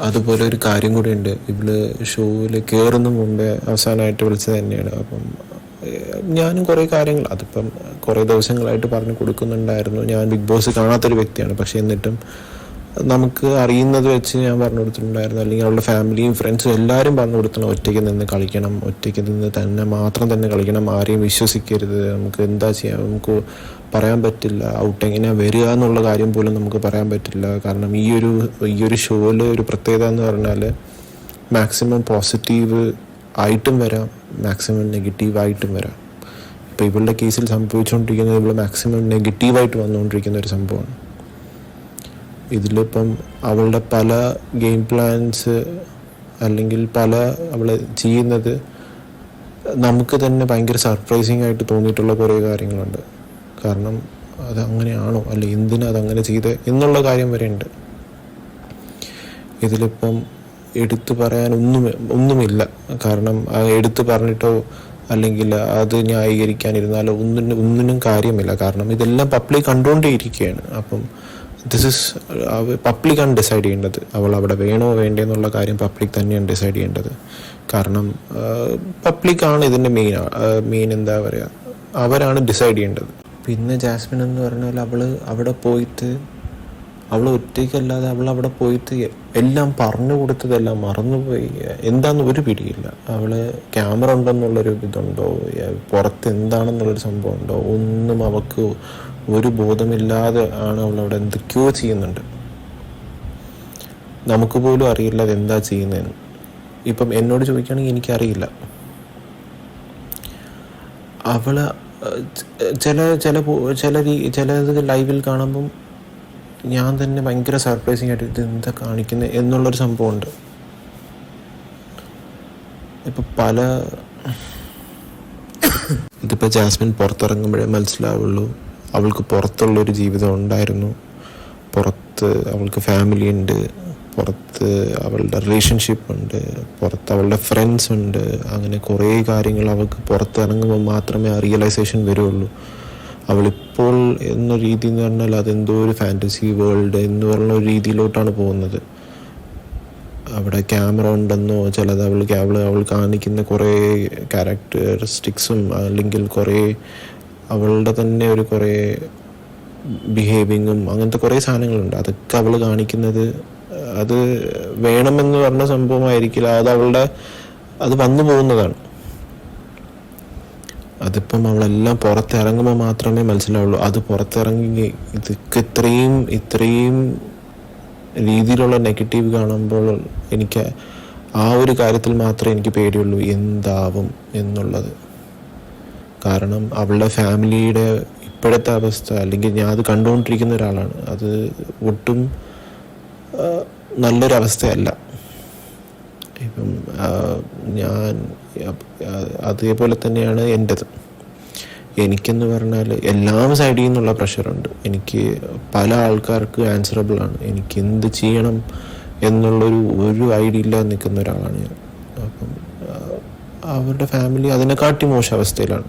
അതുപോലെ ഒരു കാര്യം കൂടി ഉണ്ട് ഇവൾ ഷോയിൽ കയറുന്ന മുമ്പേ അവസാനമായിട്ട് വിളിച്ചത് തന്നെയാണ്. അപ്പം ഞാനും കുറേ കാര്യങ്ങൾ അതിപ്പം കുറേ ദിവസങ്ങളായിട്ട് പറഞ്ഞു കൊടുക്കുന്നുണ്ടായിരുന്നു. ഞാൻ ബിഗ് ബോസ് കാണാത്തൊരു വ്യക്തിയാണ്. പക്ഷെ എന്നിട്ടും നമുക്ക് അറിയുന്നത് വെച്ച് ഞാൻ പറഞ്ഞു കൊടുത്തിട്ടുണ്ടായിരുന്നു. അല്ലെങ്കിൽ അവളുടെ ഫാമിലിയും ഫ്രണ്ട്സും എല്ലാവരും പറഞ്ഞു കൊടുത്തണം ഒറ്റയ്ക്ക് നിന്ന് കളിക്കണം ഒറ്റയ്ക്ക് നിന്ന് തന്നെ മാത്രം തന്നെ കളിക്കണം ആരെയും വിശ്വസിക്കരുത് നമുക്ക് എന്താ ചെയ്യാം നമുക്ക് പറയാൻ പറ്റില്ല ഔട്ട് എങ്ങനെയാണ് വരിക എന്നുള്ള കാര്യം പോലും നമുക്ക് പറയാൻ പറ്റില്ല. കാരണം ഈ ഒരു ഈ ഒരു ഷോയിൽ ഒരു പ്രത്യേകത എന്ന് പറഞ്ഞാൽ മാക്സിമം പോസിറ്റീവ് ആയിട്ടും വരാം മാക്സിമം നെഗറ്റീവ് ആയിട്ടും വരാം. ഇപ്പോൾ ഇവളുടെ കേസിൽ സംഭവിച്ചുകൊണ്ടിരിക്കുന്നത് ഇവിടെ മാക്സിമം നെഗറ്റീവായിട്ട് വന്നുകൊണ്ടിരിക്കുന്ന ഒരു സംഭവമാണ്. ഇതിലിപ്പം അവളുടെ പല ഗെയിം പ്ലാൻസ് അല്ലെങ്കിൽ പല അവൾ ചെയ്യുന്നത് നമുക്ക് തന്നെ ഭയങ്കര സർപ്രൈസിങ് ആയിട്ട് തോന്നിയിട്ടുള്ള കുറേ കാര്യങ്ങളുണ്ട്. കാരണം അത് അങ്ങനെയാണോ അല്ലെ എന്തിനാ അതങ്ങനെ ചെയ്ത്? എന്നുള്ള കാര്യം വരെ ഉണ്ട്. ഇതിലിപ്പം എടുത്തു പറയാൻ ഒന്നും ഒന്നുമില്ല. കാരണം എടുത്തു പറഞ്ഞിട്ടോ അല്ലെങ്കിൽ അത് ന്യായീകരിക്കാനിരുന്നാലോ ഒന്നിനും ഒന്നിനും കാര്യമില്ല. കാരണം ഇതെല്ലാം പബ്ലിക് കണ്ടുകൊണ്ടേയിരിക്കുകയാണ്. അപ്പം ദിസ് ഇസ് പബ്ലിക്കാണ് ഡിസൈഡ് ചെയ്യേണ്ടത്. അവൾ അവിടെ വേണോ വേണ്ടേ എന്നുള്ള കാര്യം പബ്ലിക് തന്നെയാണ് ഡിസൈഡ് ചെയ്യേണ്ടത്. കാരണം പബ്ലിക്കാണ് ഇതിന്റെ മെയിൻ മെയിൻ എന്താ പറയുക അവരാണ് ഡിസൈഡ് ചെയ്യേണ്ടത്. പിന്നെ ജാസ്മിൻ എന്ന് പറഞ്ഞാൽ അവൾ അവിടെ പോയിട്ട് അവൾ ഒറ്റയ്ക്കല്ലാതെ അവൾ അവിടെ പോയിട്ട് എല്ലാം പറഞ്ഞു കൊടുത്തതെല്ലാം മറന്നുപോയി. എന്താന്ന് ഒരു പിടിയില്ല. അവൾ ക്യാമറ ഉണ്ടെന്നുള്ളൊരു ഇതുണ്ടോ? പുറത്ത് എന്താണെന്നുള്ളൊരു സംഭവം ഉണ്ടോ ഒന്നും അവൾക്ക് ഒരു ബോധമില്ലാതെ ആണ് അവൾ അവിടെ എന്തൊക്കെയോ ചെയ്യുന്നുണ്ട്. നമുക്ക് പോലും അറിയില്ല അതെന്താ ചെയ്യുന്നതെന്ന്. ഇപ്പം എന്നോട് ചോദിക്കുകയാണെങ്കിൽ എനിക്കറിയില്ല. അവൾ ചില ചില ചില ചിലത് ലൈവിൽ കാണുമ്പം ഞാൻ തന്നെ ഭയങ്കര സർപ്രൈസിങ് ആയിട്ട് ഇത് എന്താ കാണിക്കുന്നത് എന്നുള്ളൊരു സംഭവമുണ്ട്. ഇപ്പം പല ഇതിപ്പോൾ ജാസ്മിൻ പുറത്തിറങ്ങുമ്പോഴേ മനസ്സിലാവുള്ളൂ. അവൾക്ക് പുറത്തുള്ളൊരു ജീവിതം ഉണ്ടായിരുന്നു. പുറത്ത് അവൾക്ക് ഫാമിലി ഉണ്ട്. പുറത്ത് അവളുടെ റിലേഷൻഷിപ്പ് ഉണ്ട്. പുറത്ത് അവളുടെ ഫ്രണ്ട്സ് ഉണ്ട്. അങ്ങനെ കുറേ കാര്യങ്ങൾ അവൾക്ക് പുറത്തിറങ്ങുമ്പോൾ മാത്രമേ ആ റിയലൈസേഷൻ വരുള്ളൂ. അവളിപ്പോൾ എന്ന രീതി എന്ന് പറഞ്ഞാൽ അതെന്തോ ഒരു ഫാന്റസി വേൾഡ് എന്ന് പറഞ്ഞ ഒരു രീതിയിലോട്ടാണ് പോകുന്നത്. അവിടെ ക്യാമറ ഉണ്ടെന്നോ ചിലത് അവൾ അവൾ അവൾ കാണിക്കുന്ന കുറേ ക്യാരക്ടറിസ്റ്റിക്സും അല്ലെങ്കിൽ കുറേ അവളുടെ തന്നെ ഒരു കുറേ ബിഹേവിങ്ങും അങ്ങനത്തെ കുറേ സാധനങ്ങളുണ്ട്. അതൊക്കെ അവൾ കാണിക്കുന്നത് അത് വേണമെന്ന് പറഞ്ഞ സംഭവമായിരിക്കില്ല. അത് അവളുടെ അത് വന്നു പോകുന്നതാണ്. അതിപ്പം അവളെല്ലാം പുറത്തിറങ്ങുമ്പോൾ മാത്രമേ മനസ്സിലാവുള്ളൂ. അത് പുറത്തിറങ്ങി ഇതൊക്കെ ഇത്രയും ഇത്രയും രീതിയിലുള്ള നെഗറ്റീവ് കാണുമ്പോൾ എനിക്ക് ആ ഒരു കാര്യത്തിൽ മാത്രമേ എനിക്ക് പേടിയുള്ളൂ. എന്താവും എന്നുള്ളത്. കാരണം അവളുടെ ഫാമിലിയുടെ ഇപ്പോഴത്തെ അവസ്ഥ അല്ലെങ്കിൽ ഞാൻ അത് കണ്ടുകൊണ്ടിരിക്കുന്ന ഒരാളാണ്. അത് ഒട്ടും നല്ലൊരവസ്ഥയല്ല. ഇപ്പം ഞാൻ അതേപോലെ തന്നെയാണ് എന്റെത് എനിക്കെന്ന് പറഞ്ഞാൽ എല്ലാ സൈഡിൽ നിന്നുള്ള പ്രഷറുണ്ട്. എനിക്ക് പല ആൾക്കാർക്ക് ആൻസറബിളാണ് എനിക്ക് എന്ത് ചെയ്യണം എന്നുള്ളൊരു ഒരു ഐഡിയ ഇല്ലാതെ നിൽക്കുന്ന ഒരാളാണ് ഞാൻ. അപ്പം അവരുടെ ഫാമിലി അതിനെക്കാട്ടി മോശം അവസ്ഥയിലാണ്.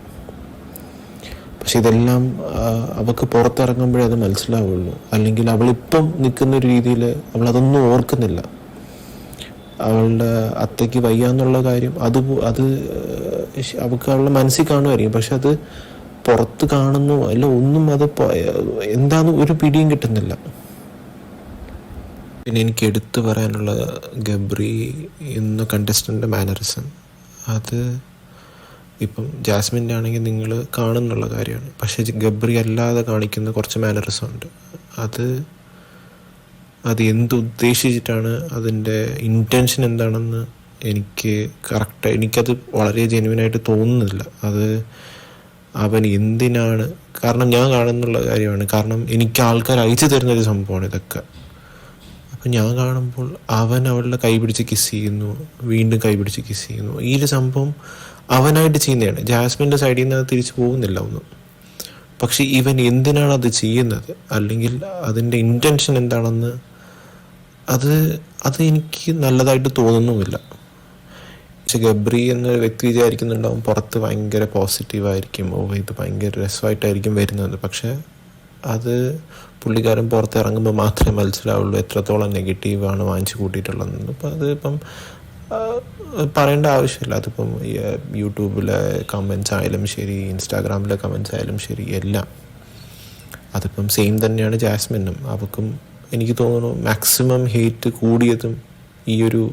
പക്ഷെ ഇതെല്ലാം അവൾക്ക് പുറത്തിറങ്ങുമ്പോഴേ അത് മനസ്സിലാവുള്ളൂ. അല്ലെങ്കിൽ അവളിപ്പം നിൽക്കുന്ന ഒരു രീതിയിൽ അവൾ അതൊന്നും ഓർക്കുന്നില്ല. അവളുടെ അത്തയ്ക്ക് വയ്യ എന്നുള്ള കാര്യം അത് അത് അവൾക്ക് അവളുടെ മനസ്സിൽ കാണുമായിരിക്കും. പക്ഷെ അത് പുറത്ത് കാണുന്നു അല്ല ഒന്നും അത് എന്താന്ന് ഒരു പിടിയും കിട്ടുന്നില്ല. പിന്നെ എനിക്ക് എടുത്തു പറയാനുള്ള ഗബ്രി എന്ന കണ്ടസ്റ്റന്റെ മാനറിസം അത് ഇപ്പം ജാസ്മിന്റെ ആണെങ്കിൽ നിങ്ങൾ കാണുന്നുള്ള കാര്യമാണ്. പക്ഷേ ഗബ്രി അല്ലാതെ കാണിക്കുന്ന കുറച്ച് മാനറിസം ഉണ്ട്. അത് അത് ഉദ്ദേശിച്ചിട്ടാണ് അതിന്റെ ഇന്റൻഷൻ എന്താണെന്ന് എനിക്ക് കറക്റ്റ് എനിക്കത് വളരെ ജെനുവിനായിട്ട് തോന്നുന്നില്ല. അത് അവൻ എന്തിനാണ്? കാരണം ഞാൻ കാണുന്നുള്ള കാര്യമാണ്. കാരണം എനിക്ക് ആൾക്കാർ അയച്ചു തരുന്നൊരു സംഭവമാണ് ഇതൊക്കെ. അപ്പം ഞാൻ കാണുമ്പോൾ അവൻ അവളുടെ കൈ പിടിച്ച് കിസ് ചെയ്യുന്നു. വീണ്ടും കൈ പിടിച്ച് കിസ് ചെയ്യുന്നു. ഈ ഒരു സംഭവം അവനായിട്ട് ചെയ്യുന്നതാണ്. ജാസ്മിന്റെ സൈഡിൽ നിന്ന് അത് തിരിച്ചു പോകുന്നില്ല ഒന്നും. പക്ഷെ ഇവൻ എന്തിനാണ് അത് ചെയ്യുന്നത്? അല്ലെങ്കിൽ അതിന്റെ ഇന്റൻഷൻ എന്താണെന്ന് അത് അത് എനിക്ക് നല്ലതായിട്ട് തോന്നുന്നുമില്ല. പക്ഷെ ഗബ്രി എന്ന വ്യക്തി വിചാരിക്കുന്നുണ്ടാവും പുറത്ത് ഭയങ്കര പോസിറ്റീവായിരിക്കും ഓ ഇത് ഭയങ്കര രസമായിട്ടായിരിക്കും വരുന്നത്. പക്ഷെ അത് പുള്ളിക്കാരൻ പുറത്തിറങ്ങുമ്പോൾ മാത്രമേ മനസ്സിലാവുള്ളൂ എത്രത്തോളം നെഗറ്റീവാണ് വാങ്ങിച്ചു കൂട്ടിയിട്ടുള്ളതെന്ന്. അപ്പം അത് ഇപ്പം ആ, പറയേണ്ട ആവശ്യമില്ല. അതിപ്പം യൂട്യൂബിലെ കമൻസ് ആയാലും ശരി ഇൻസ്റ്റാഗ്രാമിലെ കമൻസ് ആയാലും ശരി എല്ലാം. അതിപ്പം സെയിം തന്നെയാണ് ജാസ്മിനും. അവൾക്കും എനിക്ക് തോന്നുന്നു മാക്സിമം ഹേറ്റ് കൂടിയതും ഈ ഒരു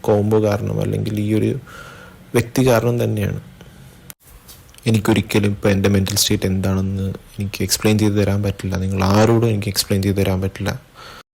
കോംബോ കാരണം അല്ലെങ്കിൽ ഈ ഒരു വ്യക്തി കാരണം തന്നെയാണ്. എനിക്കൊരിക്കലും ഇപ്പോൾ എന്റെ മെന്റൽ സ്റ്റേറ്റ് എന്താണെന്ന് എനിക്ക് എക്സ്പ്ലെയിൻ ചെയ്ത് തരാൻ പറ്റില്ല. നിങ്ങൾ ആരോടും എനിക്ക് എക്സ്പ്ലെയിൻ ചെയ്ത് തരാൻ പറ്റില്ല.